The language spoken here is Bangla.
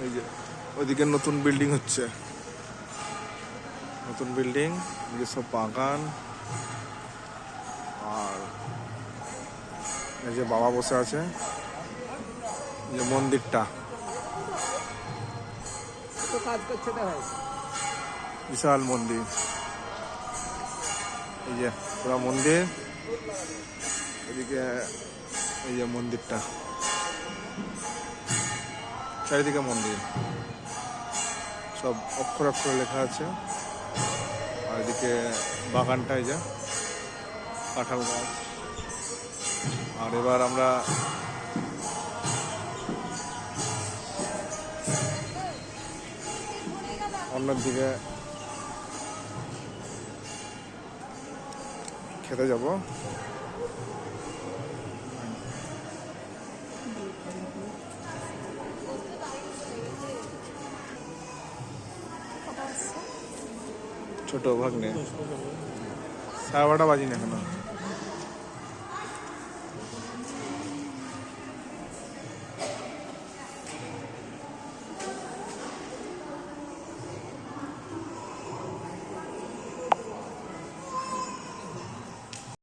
এই যে ওইদিকে নতুন বিল্ডিং হচ্ছে। নতুন বিল্ডিং এদিকে সব বাগান। আর এই যে বাবা বসে আছে। যে মন্দিরটা। বিশাল মন্দির। এই যে পুরা মন্দির। এদিকে এই যে মন্দিরটা। চারিদিকে মন্দির। সব অক্ষর অক্ষর লেখা আছে। আর এদিকে বাগানটা যা, কাঁঠাল গাছ। আর এবার আমরা অন্যদিকে খেতে যাব। ছোট ভাগ্নে। সাড়ে বারোটা বাজিনি এখনও।